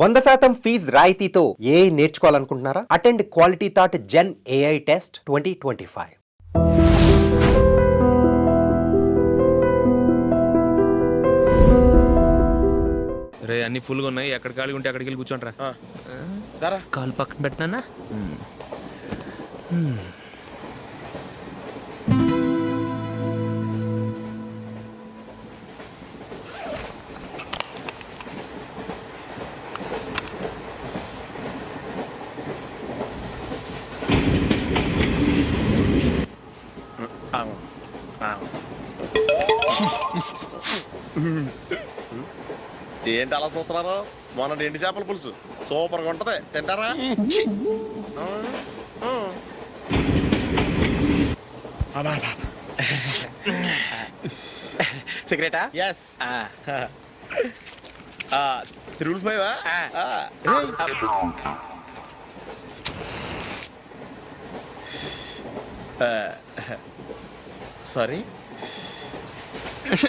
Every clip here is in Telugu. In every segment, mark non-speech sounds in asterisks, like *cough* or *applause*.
వంద శాతం ఫీజ్ రాయితీతో ఏ నేర్చుకోవాలనుకుంటున్నారా? Attend quality thought gen AI test twenty twenty five. రే అన్ని ఫుల్గా ఉన్నాయి. ఎక్కడ ఖాళీ ఉంటే అక్కడికి వెళ్ళి కూర్చోంట్రా దరా. కాలు పక్కన పెట్టినా? ఏంటి అలా చూస్తున్నారు? మొన్న ఎండి చేపల పులుసు. సూపర్గా ఉంటది. తింటారా. సిగరెటా? ఎస్ తిరుగులు పోయావా? ఏయ్. ఆ, సారీ ఏ, ఏ?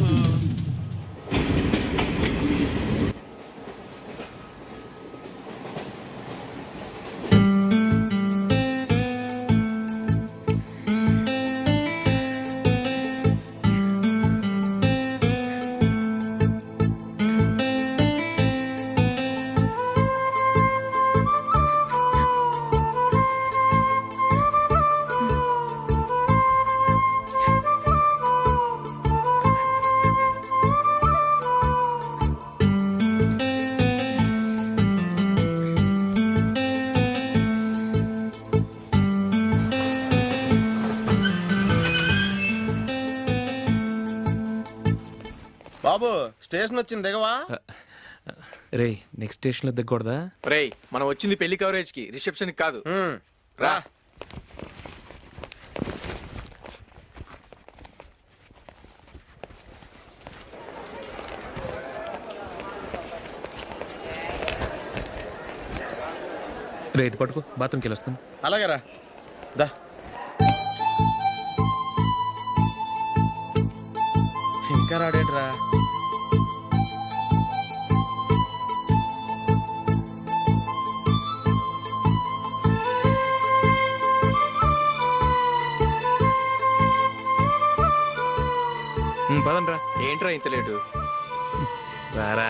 బాబు స్టేషన్ వచ్చింది దిగవా? రే నెక్స్ట్ స్టేషన్లో దిగకూడదా? రేయ్ మనం వచ్చింది పెళ్ళి కవరేజ్కి రిసెప్షన్ కాదు. ఉమ్, రా. రే. ఇది పట్టుకో బాత్రూమ్కి వెళ్ళి వస్తాను అలాగే రా. దా. ఇంకా రాడేంట్రా? ఇంత లేటు? రారా.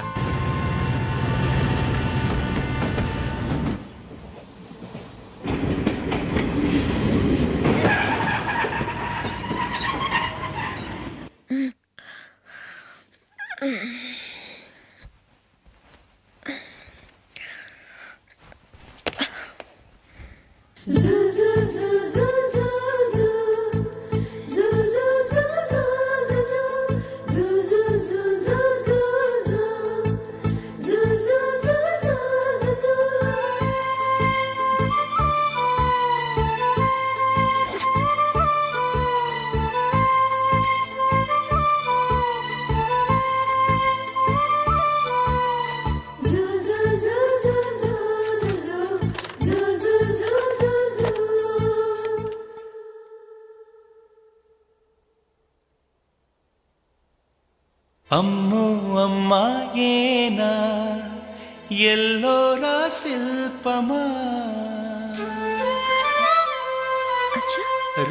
శిల్పమా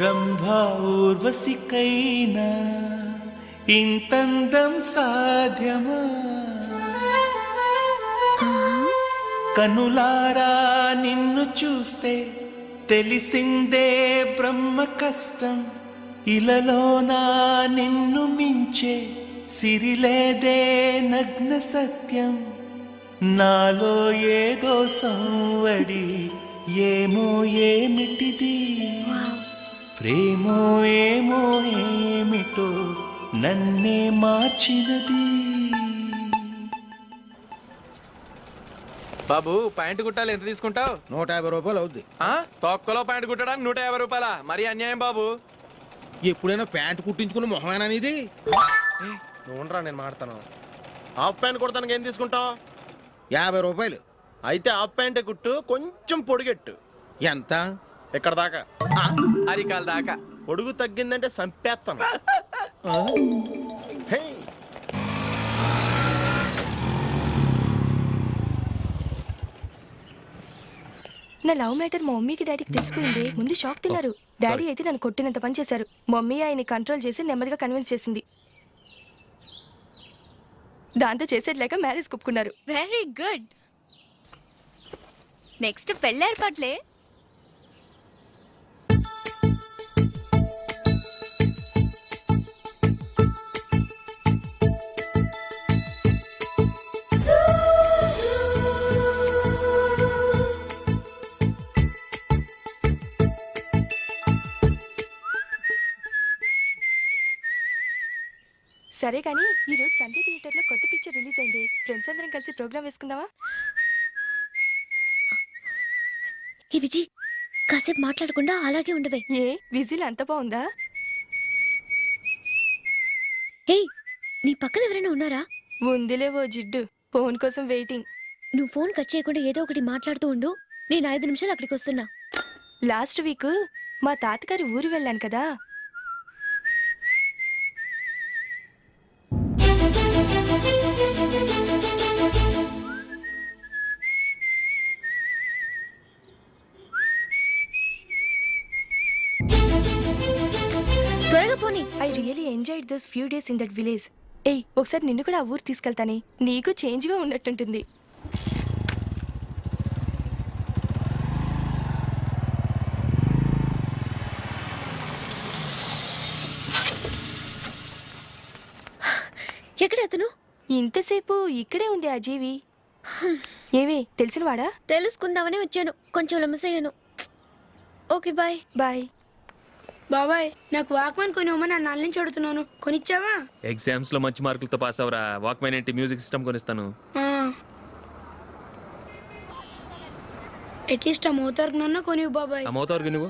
రంభా ఊర్వశికైనా ఇంతందం సాధ్యమా? కనులారా నిన్ను చూస్తే తెలిసిందే బ్రహ్మ కష్టం. ఇలలోనా నిన్ను మించే సిరిలేదే నగ్న సత్యం. నాలో ఏదో సంవడి ఏమో ఏమిటిది? ప్రేమో ఏమో ఏమిటో నన్నే మార్చినది. బాబు ప్యాంటు కుట్టాలి ఎంత తీసుకుంటావు? నూట యాభై రూపాయలు అవుద్ది. తొక్కలో ప్యాంటు కుట్టడానికి నూట యాభై రూపాయల? మరి అన్యాయం బాబు. ఎప్పుడైనా ప్యాంట్ కుట్టించుకున్న మొహమేనా ఇది ఉండరా నేను మాడతాను. హాఫ్ ప్యాంట్ కుడతానికి ఏం తీసుకుంటావు? యాభై రూపాయలు. అయితే హాఫ్ ప్యాంటే కుట్టు కొంచెం పొడిగెట్టు. ఎంత? ఇక్కడ దాకా. అరికాల దాకా. పొడుగు తగ్గిందంటే సంపేస్తాను హే! నా లవ్ మ్యాటర్ మా మమ్మీకి డాడీకి తెలిసిపోయింది ముందు షాక్ తిన్నారు. డాడీ అయితే నన్ను కొట్టినంత పని చేశారు. మమ్మీ ఆయన్ని కంట్రోల్ చేసి నెమ్మదిగా కన్విన్స్ చేసింది. దాంతో చేసేట్లేక మ్యారేజ్ ఒప్పుకున్నారు వెరీ గుడ్ నెక్స్ట్ పెళ్ళి సరే కానీ ఈ రోజు సండే థియేటర్లో కొత్త పిక్చర్ రిలీజ్ అయింది. ఫ్రెండ్స్ అందరం కలిసి ప్రోగ్రామ్ వేసుకుందామా? ఈ విజి కాసేపు మాట్లాడకుండా అలాగే ఉండవే. ఏ? విజిల్ అంత బాగుందా? హే నీ పక్కన ఎవరైనా ఉన్నారా? ఉందిలే ఓ జిడ్డు. ఫోన్ కోసం వెయిటింగ్. నువ్వు ఫోన్ కట్ చేయకుండా ఏదో ఒకటి మాట్లాడుతూ ఉండు. నేను ఐదు నిమిషాలు అక్కడికి వస్తున్నా. లాస్ట్ వీక్ మా తాతగారి ఊరు వెళ్ళాను కదా. Those few days in that village ఏయ్ ఒకసారి నిన్ను కూడా ఆ ఊరు తీసుకెళ్తానే. నీకు చేంజ్గా ఉన్నట్టుంటుంది. ఎక్కడ అతను? ఇంతసేపు ఇక్కడే ఉంది ఆ జీవి. ఏవి తెలిసినవాడా? తెలుసుకుందామని వచ్చాను. కొంచెం లెమసయ్యాను ఓకే బాయ్. బాయ్. బాబాయ్ నాకు వాక్మన్ కొని ఇవ్వమని నా నుంచి అడుగుతున్నాను. కొనిచ్చావా? ఎగ్జామ్స్లో మంచి మార్కులతో పాస్ అవరా వాక్మెన్ ఏంటి? Music system కొనిస్తాను. అట్లీస్ట్ ఆ మోతార్కు నన్న కొనివు బాబాయ్. ఆ మోతావరకు నువ్వు?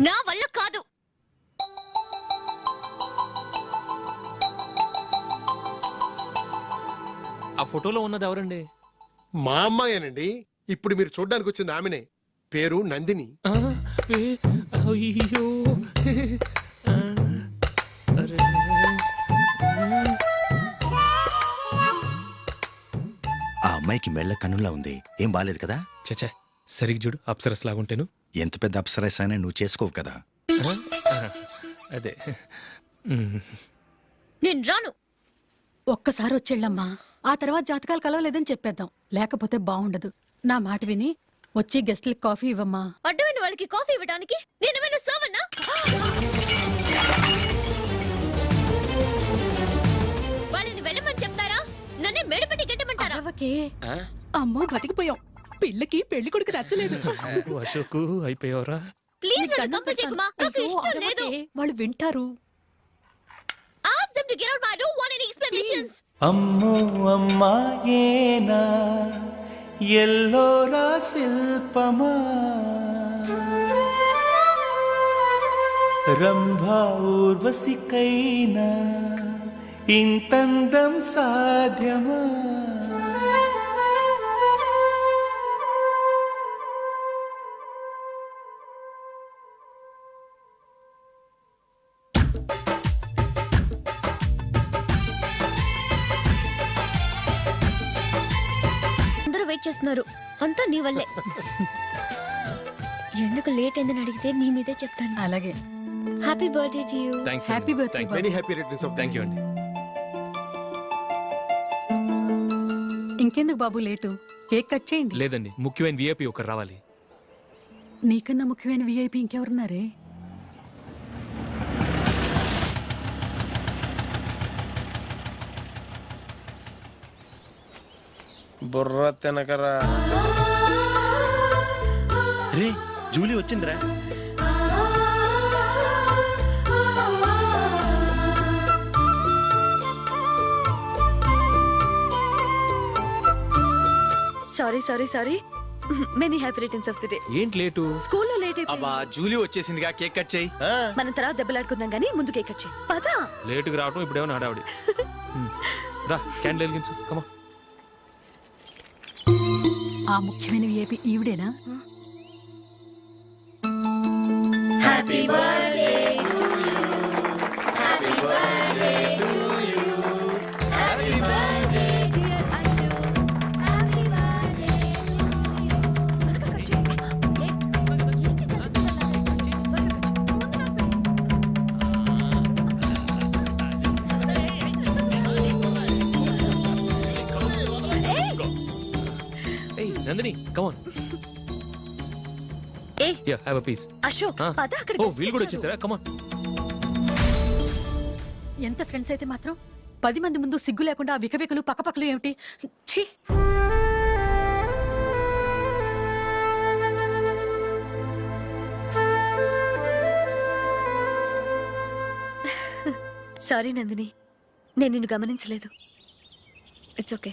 నా వల్ల కాదు. ఆ ఫోటోలో ఉన్నది ఎవరండి? మా అమ్మాయేనండి. ఇప్పుడు మీరు చూడడానికి వచ్చింది ఆమెనే. పేరు నందిని. ఆ, ఏ, అయ్యో ఆ, అరే. ఆ అమ్మాయికి మెళ్ళ కన్నులా ఉంది. ఏం బాలేదు కదా? చచ్చా సరిగ్గా చూడు అప్సరస్ లాగుంటేను ఎంత పెద్ద అప్సరస్ అయినా నువ్వు చేసుకోవు కదా. అదే. నేను రాను. ఒక్కసారి వచ్చేళ్ళమ్మా. ఆ తర్వాత జాతకాలు కలవలేదని చెప్పేద్దాం. లేకపోతే బాగుండదు నా మాట విని వచ్చి గెస్ట్లకి కాఫీ ఇవ్వమ్మా. అడ్డమైన వాళ్ళకి కాఫీ ఇవ్వడానికి నేనేమైనా సోమన్నా? వాళ్ళని వెళ్ళమని చెప్తారా? నన్నే మేడపట్టి గెట్టమంటారా? అమ్మో బతికిపోయాం. పిల్లకి పెళ్ళి కొడుకు నచ్చలేదు. *laughs* అశోకు అయిపోయావరా. ప్లీజ్ నన్ను కంపల్ చేయకుమా నాకు ఇష్టం లేదు. వాళ్ళు వింటారు. Ask them to get out I don't want any explanations అమ్మో అమ్మాయేనా ఎల్లోరా శిల్పమా? రంభా ఊర్వశికైనా? ఇంతందం సాధ్యమా? చేస్తున్నారు అంతా నీ వల్లే. *laughs* ఎందుకు లేట్ అయిందని అడిగితే నీ మీదే చెప్తాను. అలాగే. Happy birthday to you thanks happy birthday many happy returns of thank you అండి ఇంకెందుకు బాబు లేటు? కేక్ కట్ చేయండి. లేదండి ముఖ్యమైన విఐపి ఒకరు రావాలి. నీకన్నా ముఖ్యమైన విఐపి ఇంకెవరున్నారే? బుర్ర తినకరా. రే జూలీ వచ్చిందిరా. Sorry sorry sorry many happy returns of the day ఏంటి లేటు? స్కూల్లో లేట్ అయిపోయింది. అబ్బా జూలీ వచ్చేసిందిగా కేక్ కట్ చేయి. మనం తర్వాత దెబ్బలాడుకుందాం కానీ ముందు కేక్ వచ్చి పదా. లేటుగా రావటం ఇప్పుడేమో హడావిడి. *laughs* రా క్యాండిల్ వెలిగించు. కమా ఆ ముఖ్యమైన ఏపీ ఈవిడేనా? Happy birth Nandini come on ఏయ్. Yeah have a piece Ashok ఆ. పద అక్కడ ఓ వీళ్ళు కూడా వచ్చేసారా? కమాన్ ఎంత ఫ్రెండ్స్ అయితే మాత్రం పది మంది ముందు సిగ్గు లేకుండా ఆ వికవికలు పక్కపక్కలు ఏమిటి? ఛీ! సారీ నందిని నేను నిన్ను గమనించలేదు. ఇట్స్ ఓకే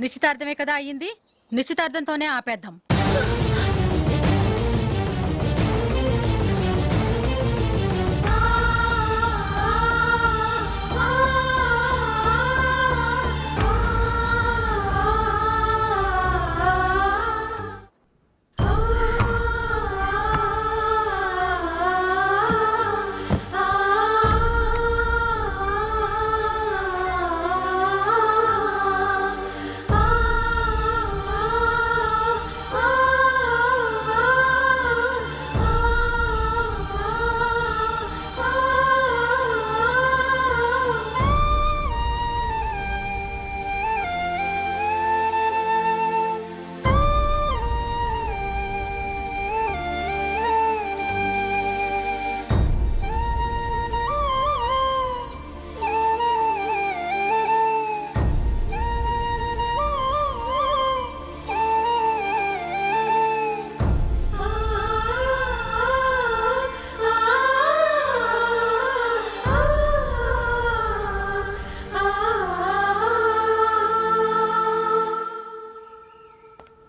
నిశ్చితార్థమే కదా అయ్యింది? నిశ్చితార్థంతోనే ఆపేద్దాం.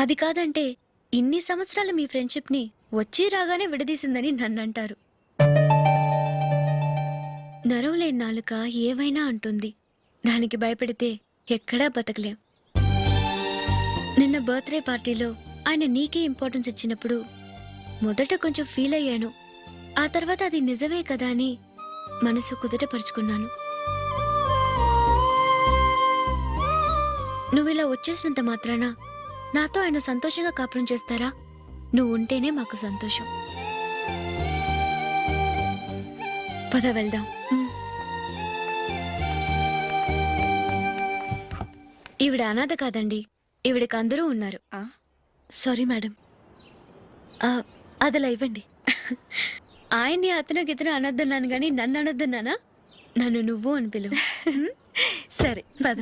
అది కాదంటే ఇన్ని సంవత్సరాలు మీ ఫ్రెండ్షిప్ని వచ్చి రాగానే విడదీసిందని నన్ను అంటారు నరవలేని నాలుక ఏవైనా అంటుంది. దానికి భయపడితే ఎక్కడా బతకలేం. నిన్న బర్త్డే పార్టీలో ఆయన నీకే ఇంపార్టెన్స్ ఇచ్చినప్పుడు మొదట కొంచెం ఫీల్ అయ్యాను. ఆ తర్వాత అది నిజమే కదా అని మనసు కుదుటపరుచుకున్నాను. నువ్వు ఇలా వచ్చేసినంత మాత్రాన నాతో ఆయన సంతోషంగా కాపురం చేస్తారా? నువ్వు ఉంటేనే మాకు సంతోషం. పద వెళ్దాం. ఈవిడ అనాథ కాదండి. ఈవిడకి అందరూ ఉన్నారు. Sorry madam. అదలా ఇవ్వండి. *laughs* ఆయన్ని అతను గితను అనొద్దన్నాను గాని నన్ను అనొద్దన్నానా? నన్ను నువ్వు అని పిలువు. *laughs* సరే పద.